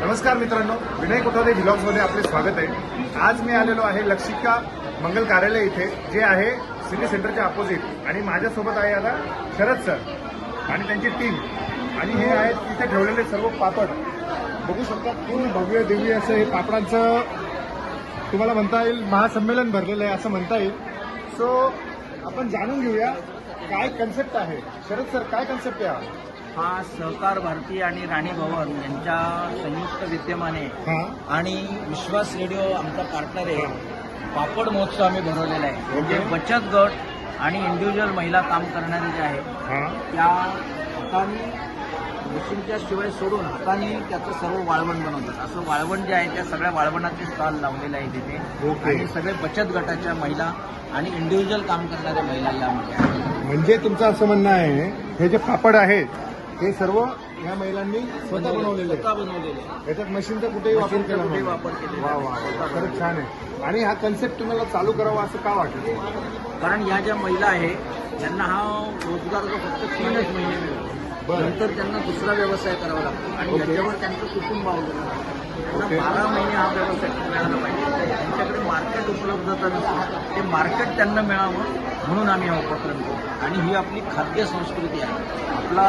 नमस्कार मित्रांनो विनय कोठारे व्लॉग्समध्ये आपले स्वागत आहे. आज मी आलेलो आहे लक्षिका मंगल कार्यालय इथे जे आहे सिटी सेंटरच्या अपोजिट. आणि माझ्यासोबत आहे आता शरद सर आणि त्यांची टीम आणि हे आहेत तिथे ठेवलेले सर्व पापड. बघू शकता पूर्ण भव्य दिव्य असं हे पापडांचं तुम्हाला म्हणता येईल महासंमेलन भरलेलं आहे असं म्हणता येईल. सो आपण जाणून घेऊया काय कन्सेप्ट आहे. शरद सर काय कन्सेप्ट आहे हा? सहकार भारती आणि राणी भवन यांच्या संयुक्त विद्यमाने आणि विश्वास रेडिओ आमचा पार्टनर आहे. पापड महोत्सव आम्ही भरवलेला आहे. म्हणजे बचत गट आणि इंडिव्हिज्युअल महिला काम करणारे जे आहे हा. त्या हाताने मशीनच्या शिवाय सोडून हाताने त्याचं सर्व वाळवण बनवतात. असं वाळवण जे आहे त्या सगळ्या वाळवणाचे स्टॉल लावलेले आहे तिथे. आणि सगळे बचत गटाच्या महिला आणि इंडिव्हिज्युअल काम करणाऱ्या महिला यामध्ये आहेत म्हणजे तुमचं असं म्हणणं आहे हे जे पापड आहेत हे सर्व या महिलांनी स्वतः बनवलेले स्वतः आहे. बनवलेले आहे. याच्यात मशीनचा कुठेही वापर मशीनचा केला कुठेही नाही. वापर केलेला वा. वा वा. खरंच छान आहे आणि हा कन्सेप्ट तुम्हाला चालू करावा असं का वाटलं कारण या ज्या महिला आहे त्यांना हा रोजगार जो फक्त तीनच महिने मिळतो. नंतर त्यांना दुसरा व्यवसाय करावा लागतो. आणि ओके. याच्यावर त्यांचं कुटुंब अवलंबून. बारा महिने हा व्यवसाय मिळाला पाहिजे. त्यांच्याकडे मार्केट उपलब्धता नसते ते मार्केट त्यांना मिळावं म्हणून आम्ही हा उपक्रम करतो आणि ही आपली खाद्य संस्कृती आहे. आपला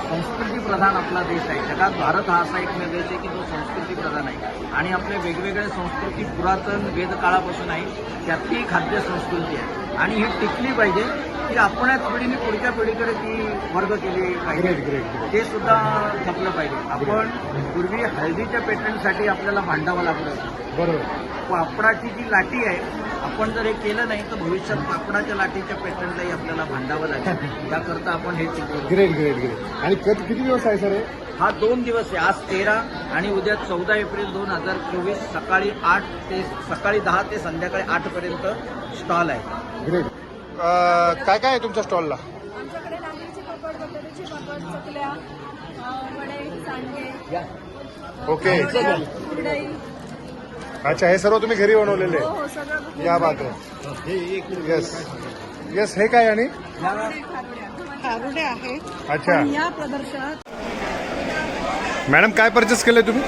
संस्कृती प्रधान आपला देश आहे. जगात भारत हा असा एकमेव देश आहे की जो संस्कृती प्रधान आहे. आणि आपल्या वेगवेगळ्या संस्कृती पुरातन वेदकाळापासून आहे त्यातली खाद्य संस्कृती आहे. आणि ही टिकली पाहिजे की आपणच पिढीने पुढच्या पिढीकडे ती वर्ग केली पाहिजे. ते सुद्धा जपलं पाहिजे. आपण पूर्वी हळदीच्या पेटंटसाठी आपल्याला भांडावं लागलं. बरोबर. पापडाची जी लाटी आहे आपण जर हे केलं नाही तर भविष्यात पापडाच्या लाटीच्या पेटंटलाही आपल्याला भांडावं लागेल. त्याकरता आपण हे ग्रेट ग्रेट ग्रेट आणि कधी किती दिवस आहे सर हे दोन दिवस आहे. आज तेरा आणि उद्या चौदा एप्रिल दोन हजार चोवीस सकाळी आठ ते सकाळी दहा ते संध्याकाळी आठ पर्यंत स्टॉल आहे. ग्रेट काय काय आहे तुमच्या स्टॉलला? आमच्याकडे नागलीचे पापड बटाट्याचे पापड चकल्या अं, वडे सांडगे ओके. कुरडई अच्छा हे सर्व तुम्ही घरी बनवलेले? हो आहे हो सगळं या बात आहे येस येस हे काय आणि? अच्छा. पण या प्रदर्शनात मॅडम काय परचेस केलंय तुम्ही?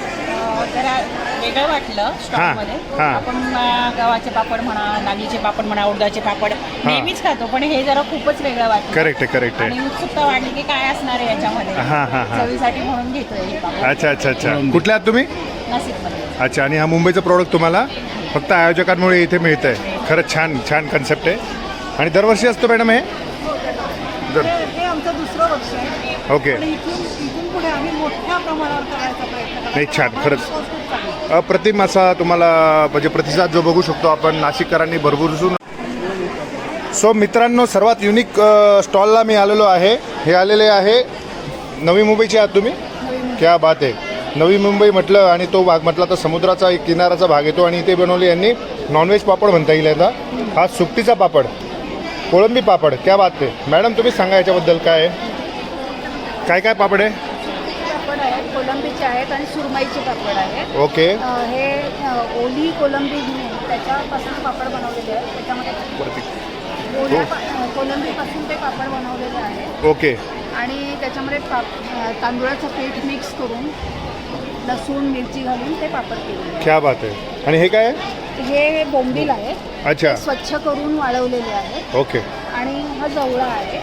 जरा वेगळं वाटलं हा. आपण अं, गव्हाचे पापड म्हणा नागलीचे पापड म्हणा उडदाचे पापड नेहमीच खातो पण हे जरा खूपच वेगळं वाटलं. करेक्ट आहे करेक्ट आणि आहे उत्सुकता वाढली की काय असणार आहे याच्यामध्ये. हा हा हा. चवीसाठी म्हणून घेतोय हे पापड. अच्छा अच्छा अच्छा. कुठल्या आहात तुम्ही? नाशिकमध्ये. अच्छा आणि हा मुंबईचं प्रोडक्ट तुम्हाला फक्त आयोजकांमुळे इथे मिळतं आहे खरंच छान छान कन्सेप्ट आहे. आणि दरवर्षी असतो मॅडम हे? दर हे आमचं दुसरं वर्ष आहे. ओके. पण इथून इथून पुढे आम्ही मोठ्या प्रमाणावर करायचा प्रयत्न करतो नाही, छान, खरंच. अप्रतिम असा तुम्हाला म्हणजे प्रतिसाद जो बघू शकतो आपण नाशिककरांनी भरभरून सो मित्रांनो सर्वात युनिक स्टॉलला मी आलेलो आहे. हे आलेले आहे नवी मुंबईचे आहात तुम्ही? क्या बात आहे. नवी मुंबई म्हटलं आणि तो भाग म्हटला तर समुद्राचा एक किनाराचा भाग येतो आणि इथे बनवले यांनी नॉनव्हेज पापड म्हणता येईल आता हा सुकटीचा पापड. कोळंबी पापड. क्या बात आहे. मॅडम तुम्ही सांगा याच्याबद्दल काय आहे? काय काय पापड आहे? कोलंबीचे आहेत आणि सुरमईचे पापड आहेत. ओके. अ, हे अ, ओली कोलंबी घेऊन त्याच्यापासून पापड बनवलेले आहेत. त्याच्यामध्ये ओल्या पा- अ, कोलंबीपासून ते पापड बनवलेले आहेत. ओके. आणि त्याच्यामध्ये पाप अ, तांदूळाचं पीठ मिक्स करून लसूण मिरची घालून ते पापड केलेले क्या बात आहे. आणि हे काय आहे? आहेत हे बोंबील आहे. अच्छा. स्वच्छ करून वाळवलेले आहेत. ओके. आणि हा जवळा आहे.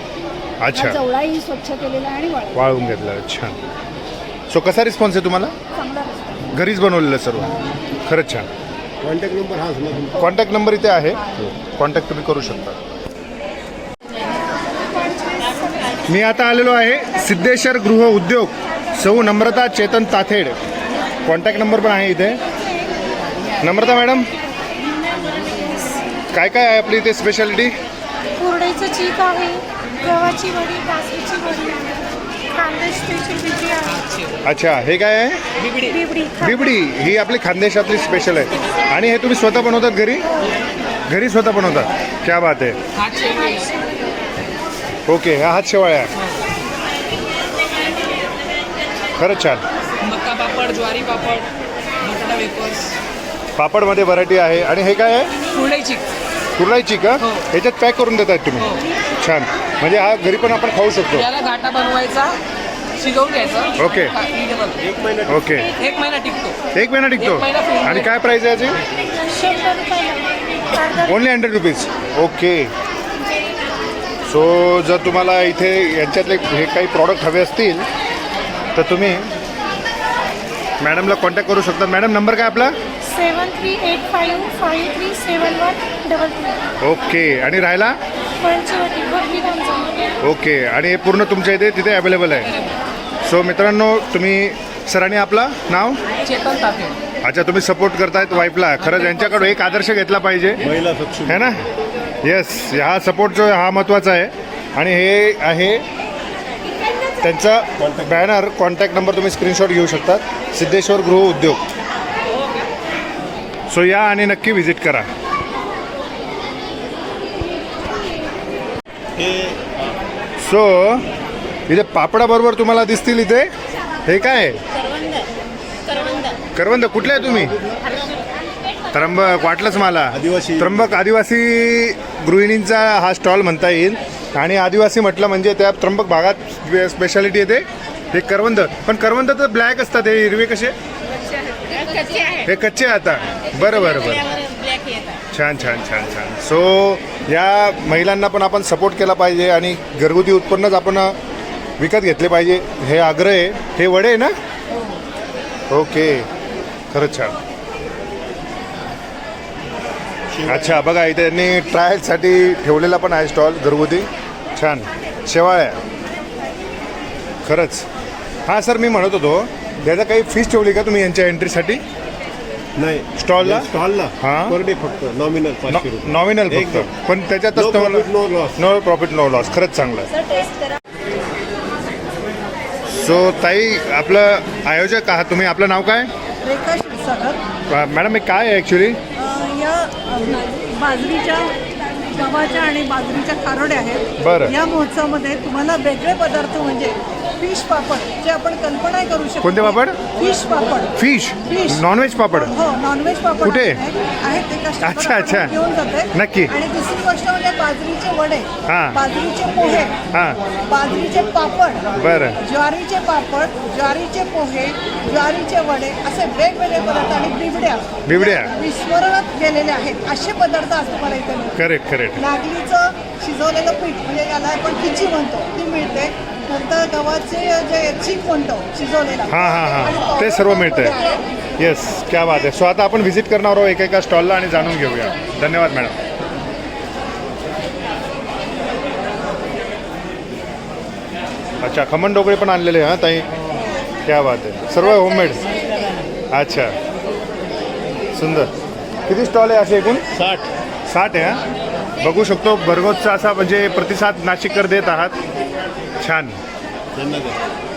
हा अच्छा जवळाही स्वच्छ केलेला आहे आणि वाळवून घेतलं. छान. सो कसा रिस्पॉन्स आहे तुम्हाला? घरीच बनवलेलं सर्व. खरंच छान. कॉन्टॅक्ट नंबर हा कॉन्टॅक्ट नंबर इथे आहे. कॉन्टॅक्ट तुम्ही करू शकता. मी आता आलेलो आहे सिद्धेश्वर गृह उद्योग सौ नम्रता चेतन ताथेड. कॉन्टॅक्ट नंबर पण आहे इथे. नम्रता मॅडम काय काय आहे आपली इथे स्पेशालिटी कुरडईचं चीक आहे गव्हाची वडी बासरीची वडी अच्छा हे काय आहे? बिबडी. बिबडी ही. आपली खानदेशातली स्पेशल आहे. आणि हे तुम्ही स्वतः बनवतात घरी? घरी स्वतः बनवतात. क्या बात आहे. ओके ह्या हात शेवाळ्या खरंच छान. मक्का पापड ज्वारी पापड पापडमध्ये व्हरायटी आहे. आणि हे काय आहे? कुरडईची कुर्लायची का ह्याच्यात पॅक करून देतायत तुम्ही. छान. म्हणजे हा घरी पण आपण खाऊ शकतो. याला घाटा बनवायचा शिजवून घ्यायचं. ओके. ओके. एक महिना टिकतो. एक महिना टिकतो. एक महिना free आणि काय प्राइस आहे याची? शंभर रुपयाला अर्धा only hundred rupees okay so जर तुम्हाला इथे यांच्यातले हे काही प्रॉडक्ट हवे असतील तर तुम्ही मॅडमला कॉन्टॅक्ट करू शकता. मॅडम नंबर काय आपला? Seven three eight five five three seven one double three. Okay आणि गावचा ओके आणि हे पूर्ण तुमच्या इथे तिथे अवेलेबल आहे. सो मित्रांनो तुम्ही सरांनी आपलं नाव? चेतन तापे अच्छा तुम्ही सपोर्ट करतायत वाईफला खरंच यांच्याकडून एक आदर्श घेतला पाहिजे. महिला सक्षम. है ना? येस हा सपोर्ट जो हा महत्त्वाचा आहे. आणि हे आहे त्यांचा बॅनर कॉन्टॅक्ट नंबर तुम्ही स्क्रीनशॉट घेऊ शकतात. सिद्धेश्वर गृह उद्योग. सो या आणि नक्की व्हिजिट करा. हे सो इथे पापडाबरोबर तुम्हाला दिसतील इथे. हे काय? आहे? करवंद. कुठले आहे तुम्ही? त्र्यंबक वाटलंच मला. आदिवासी. त्र्यंबक आदिवासी गृहिणींचा हा स्टॉल म्हणता येईल. आणि आदिवासी म्हटलं म्हणजे त्या त्र्यंबक भागात स्पेशालिटी येते. हे करवंद. पण करवंद तर ब्लॅक असतात. हे हिरवे कसे? हे कच्चे आहे आता. बरं बरं बरं. छान छान छान छान. सो या महिलांना पण आपण सपोर्ट केला पाहिजे आणि घरगुती उत्पन्नच आपण विकत घेतले पाहिजे. हे आग्रह आहे. हे वडे आहे ना? ओके. खरंच छान. अच्छा बघा इथे यांनी ट्रायलसाठी ठेवलेला पण आहे स्टॉल घरगुती. छान. शेवाळ्या. खरंच. हां सर मी म्हणत होतो त्याचा काही फीस ठेवली का तुम्ही यांच्या एंट्रीसाठी नाही. स्टॉलला? स्टॉलला. हा. पर डे फक्त नॉमिनल पाचशे रुपये. नॉमिनल फक्त. पण त्याच्यातच No तुम्हाला profit, no loss. No profit no loss खरंच चांगलं आहे. सो ताई आपलं आयोजक आहात तुम्ही. आपलं नाव काय? रेखा क्षीरसागर. मॅडम हे काय आहे ॲक्च्युली अ, या अ, बाजरीच्या गव्हाच्या आणि बाजरीच्या खारोड्या आहेत. बरं. या महोत्सवामध्ये तुम्हाला वेगळे पदार्थ म्हणजे फिश पापड जे आपण कल्पना करू शकतो कोणते पापड? फिश पापड फिश. नॉनव्हेज पापड हो नॉनव्हेज पापड कुठे? आहेत ते अच्छा, अच्छा. घेऊन जाते नक्की. आणि दुसरी गोष्ट म्हणजे बाजरीचे वडे हां. बाजरीचे पोहे हां बाजरीचे पापड बरं ज्वारीचे पापड ज्वारीचे पोहे ज्वारीचे वडे असे वेगवेगळे पदार्थ आणि बिबड्या बिबड्या. विस्मरणात गेलेले आहेत असे पदार्थ आज तुम्हाला इथे. करेक्ट करेक्ट नागलीचं शिजवलेलं पीठ म्हणजे याला आपण खिची म्हणतो ती मिळते नंतर गव्हाचे जे चीक म्हणतो शिजवलेला. हां हां हां. ते सर्व पण मिळतं आहे. आहे येस क्या बात आहे. सो आता आपण व्हिजिट करणार आहोत एका एका स्टॉलला आणि जाणून घेऊया. धन्यवाद मॅडम अच्छा खमण डोकळे पण आणलेले हां ताई? क्या बात आहे. सर्व होममेड अच्छा. सुंदर. किती स्टॉल आहे असे एकूण? साठ. साठ आहे हां? बघू शकतो भरगोसचा असा म्हणजे प्रतिसाद नाशिककर देत आहात. छान धन्यवाद